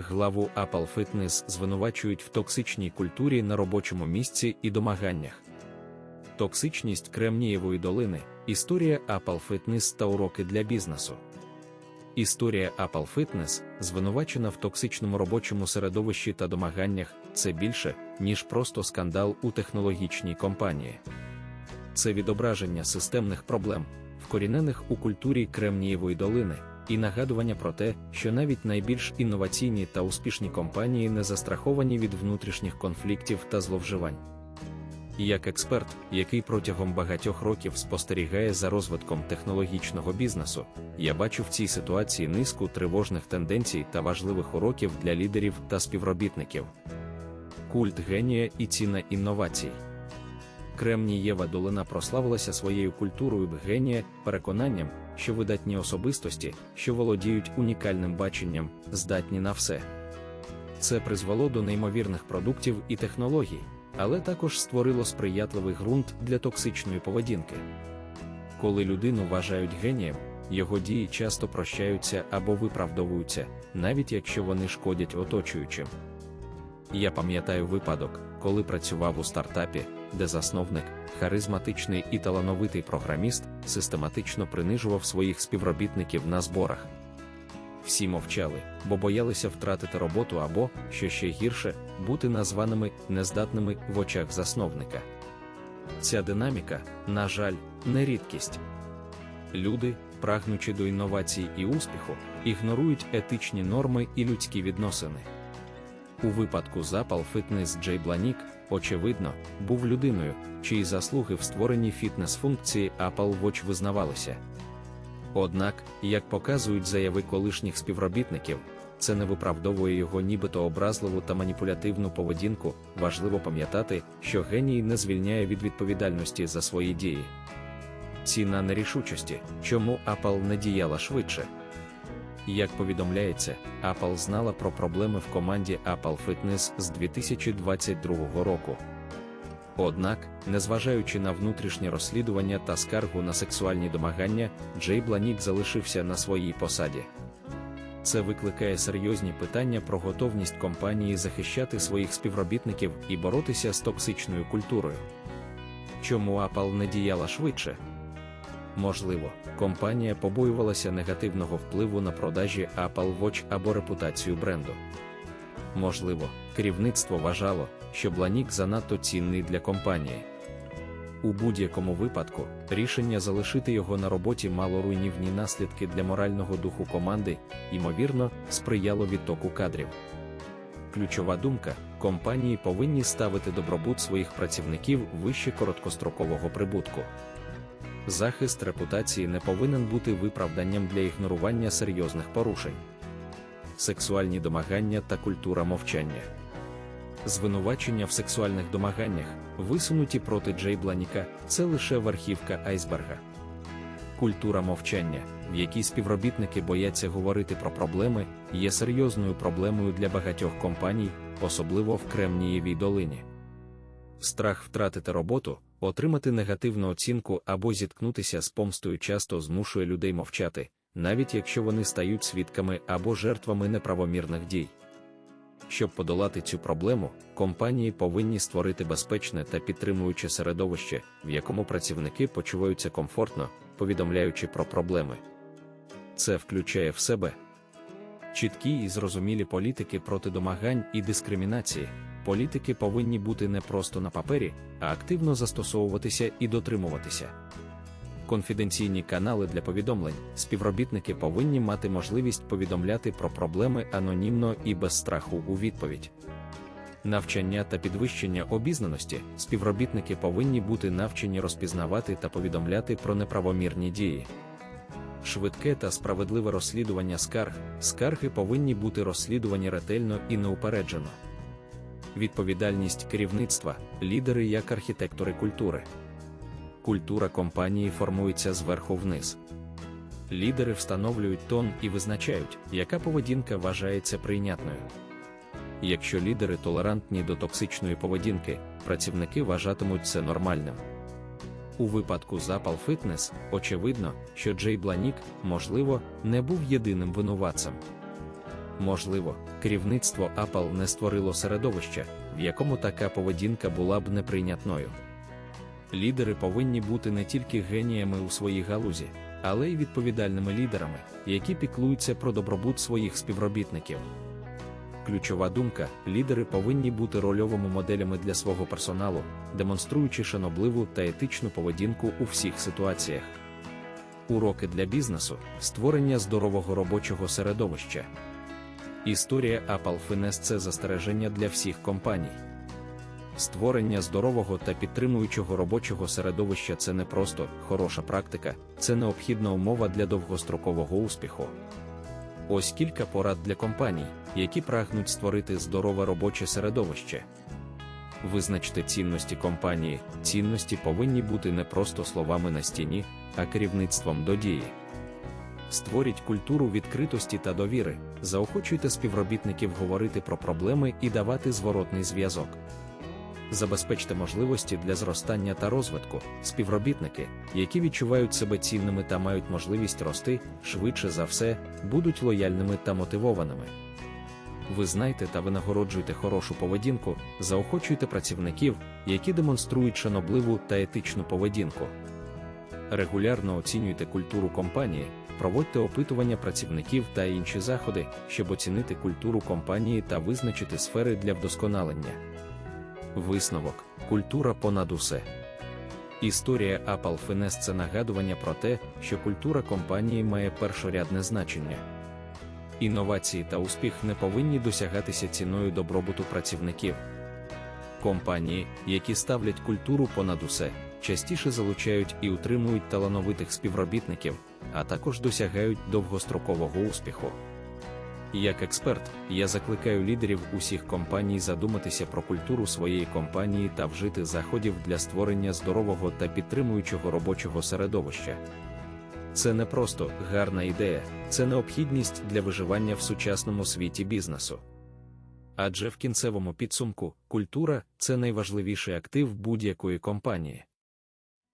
Главу Apple Fitness звинувачують в токсичній культурі на робочому місці і домаганнях. Токсичність Кремнієвої долини, історія Apple Fitness та уроки для бізнесу. Історія Apple Fitness, звинувачена в токсичному робочому середовищі та домаганнях, це більше, ніж просто скандал у технологічній компанії. Це відображення системних проблем, вкорінених у культурі Кремнієвої долини, і нагадування про те, що навіть найбільш інноваційні та успішні компанії не застраховані від внутрішніх конфліктів та зловживань. Як експерт, який протягом багатьох років спостерігає за розвитком технологічного бізнесу, я бачу в цій ситуації низку тривожних тенденцій та важливих уроків для лідерів та співробітників. Культ генія і ціна інновацій. Кремнієва долина прославилася своєю культурою генія, переконанням, що видатні особистості, що володіють унікальним баченням, здатні на все. Це призвело до неймовірних продуктів і технологій, але також створило сприятливий ґрунт для токсичної поведінки. Коли людину вважають генієм, його дії часто прощаються або виправдовуються, навіть якщо вони шкодять оточуючим. Я пам'ятаю випадок, коли працював у стартапі, де засновник, харизматичний і талановитий програміст, систематично принижував своїх співробітників на зборах. Всі мовчали, бо боялися втратити роботу або, що ще гірше, бути названими нездатними в очах засновника. Ця динаміка, на жаль, не рідкість. Люди, прагнучи до інновацій і успіху, ігнорують етичні норми і людські відносини. У випадку Запал Fitness Джей Бланік, очевидно, був людиною, чиї заслуги в створенні фітнес-функції Apple Watch визнавалися. Однак, як показують заяви колишніх співробітників, це не виправдовує його нібито образливу та маніпулятивну поведінку. Важливо пам'ятати, що геній не звільняє від відповідальності за свої дії. Ціна нерішучості, чому Apple не діяла швидше. Як повідомляється, Apple знала про проблеми в команді Apple Fitness з 2022 року. Однак, незважаючи на внутрішнє розслідування та скаргу на сексуальні домагання, Джей Бланік залишився на своїй посаді. Це викликає серйозні питання про готовність компанії захищати своїх співробітників і боротися з токсичною культурою. Чому Apple не діяла швидше? Можливо, компанія побоювалася негативного впливу на продажі Apple Watch або репутацію бренду. Можливо, керівництво вважало, що Бланік занадто цінний для компанії. У будь-якому випадку, рішення залишити його на роботі мало руйнівні наслідки для морального духу команди, ймовірно, сприяло відтоку кадрів. Ключова думка: компанії повинні ставити добробут своїх працівників вище короткострокового прибутку. Захист репутації не повинен бути виправданням для ігнорування серйозних порушень, сексуальні домагання та культура мовчання. Звинувачення в сексуальних домаганнях, висунуті проти Джей Бланіка, це лише верхівка айсберга. Культура мовчання, в якій співробітники бояться говорити про проблеми, є серйозною проблемою для багатьох компаній, особливо в Кремнієвій долині. Страх втратити роботу, отримати негативну оцінку або зіткнутися з помстою часто змушує людей мовчати, навіть якщо вони стають свідками або жертвами неправомірних дій. Щоб подолати цю проблему, компанії повинні створити безпечне та підтримуюче середовище, в якому працівники почуваються комфортно, повідомляючи про проблеми. Це включає в себе чіткі і зрозумілі політики проти домагань і дискримінації. Політики повинні бути не просто на папері, а активно застосовуватися і дотримуватися. Конфіденційні канали для повідомлень, співробітники повинні мати можливість повідомляти про проблеми анонімно і без страху у відповідь. Навчання та підвищення обізнаності співробітники повинні бути навчені розпізнавати та повідомляти про неправомірні дії. Швидке та справедливе розслідування скарг, скарги повинні бути розслідувані ретельно і неупереджено. Відповідальність керівництва, лідери як архітектори культури. Культура компанії формується зверху вниз. Лідери встановлюють тон і визначають, яка поведінка вважається прийнятною. Якщо лідери толерантні до токсичної поведінки, працівники вважатимуть це нормальним. У випадку Запал Фитнес, очевидно, що Джей Бланік, можливо, не був єдиним винуватцем. Можливо, керівництво Apple не створило середовища, в якому така поведінка була б неприйнятною. Лідери повинні бути не тільки геніями у своїй галузі, але й відповідальними лідерами, які піклуються про добробут своїх співробітників. Ключова думка: лідери повинні бути рольовими моделями для свого персоналу, демонструючи шанобливу та етичну поведінку у всіх ситуаціях. Уроки для бізнесу створення здорового робочого середовища. Історія Apple Finance – це застереження для всіх компаній. Створення здорового та підтримуючого робочого середовища це не просто хороша практика, це необхідна умова для довгострокового успіху. Ось кілька порад для компаній, які прагнуть створити здорове робоче середовище. Визначте цінності компанії. Цінності повинні бути не просто словами на стіні, а керівництвом до дії. Створіть культуру відкритості та довіри, заохочуйте співробітників говорити про проблеми і давати зворотний зв'язок. Забезпечте можливості для зростання та розвитку, співробітники, які відчувають себе цінними та мають можливість рости, швидше за все, будуть лояльними та мотивованими. Ви знайте та винагороджуйте хорошу поведінку, заохочуйте працівників, які демонструють шанобливу та етичну поведінку. Регулярно оцінюйте культуру компанії, проводьте опитування працівників та інші заходи, щоб оцінити культуру компанії та визначити сфери для вдосконалення. Висновок культура понад усе. Історія Apple Finance – це нагадування про те, що культура компанії має першорядне значення. Інновації та успіх не повинні досягатися ціною добробуту працівників. Компанії, які ставлять культуру понад усе, частіше залучають і утримують талановитих співробітників, а також досягають довгострокового успіху. Як експерт, я закликаю лідерів усіх компаній задуматися про культуру своєї компанії та вжити заходів для створення здорового та підтримуючого робочого середовища. Це не просто гарна ідея, це необхідність для виживання в сучасному світі бізнесу. Адже в кінцевому підсумку культура це найважливіший актив будь-якої компанії.